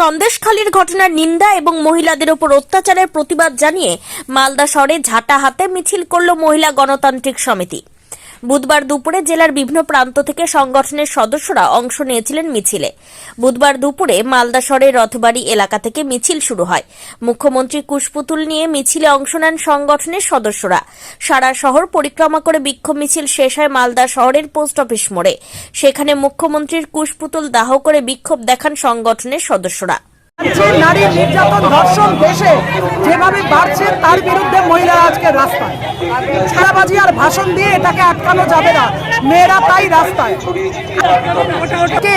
সন্দেশখালীর ঘটনার নিন্দা এবং মহিলাদের ওপর অত্যাচারের প্রতিবাদ জানিয়ে মালদা শহরে ঝাঁটা হাতে মিছিল করল মহিলা গণতান্ত্রিক সমিতি। বুধবার দুপুরে জেলার বিভিন্ন প্রান্ত থেকে সংগঠনের সদস্যরা অংশ নিয়েছিলেন মিছিলে। বুধবার দুপুরে মালদা শহরের রথবাড়ি এলাকা থেকে মিছিল শুরু হয়। মুখ্যমন্ত্রী কুশপুতুল নিয়ে মিছিলে অংশ নেন সংগঠনের সদস্যরা। সারা শহর পরিক্রমা করে বিক্ষোভ মিছিল শেষ হয় মালদা শহরের পোস্ট অফিস মোড়ে। সেখানে মুখ্যমন্ত্রীর কুশপুতুল দাহ করে বিক্ষোভ দেখান সংগঠনের সদস্যরা। নারী নির্যাতন ধর্ষণ দেশে যেভাবে বাড়ছে তার বিরুদ্ধে মহিলারা আজকে রাস্তায়। ছাড়াবাজি আর ভাষণ দিয়ে এটাকে আটকানো যাবে না। মেয়েরা তাই রাস্তায়।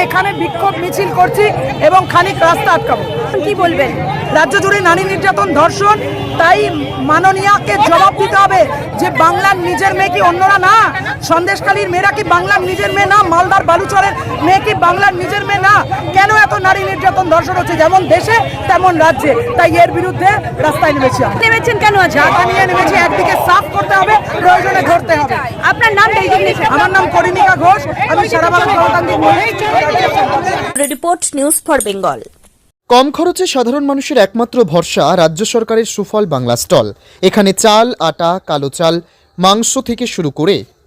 এখানে বিক্ষোভ মিছিল করছি এবং খানিক রাস্তা আটকাবো। কি বলবেন? রাজ্য জুড়ে নারী নির্যাতন ধর্ষণ তাই মাননীয়াকে জবাব দিতে হবে যে বাংলার নিজের মেয়ে কি অন্যরা না? সন্দেশখালীর মেয়েরা কি বাংলার নিজের মেয়ে না? মালদার বালুচরের মেয়ে কি বাংলার নিজের মেয়ে না? কেন এত নারী নির্যাতন ধর্ষণ হচ্ছে? যেমন দেশে তেমন রাজ্যে। তাই এর বিরুদ্ধে রাস্তায় নেমেছি নেমেছেন কেন ঝাঁটা নিয়ে নেমেছি একদিকে সাফ করতে হবে প্রয়োজনে ধরতে হবে। আপনার নাম আমার নাম করিমিকা ঘোষ আমি Sara Bangla report news for Bengal. কম খরচে সাধারণ মানুষের একমাত্র ভরসা রাজ্য সরকারের সুফল বাংলা স্টল। এখানে চাল আটা কালো চাল মাংস থেকে শুরু করে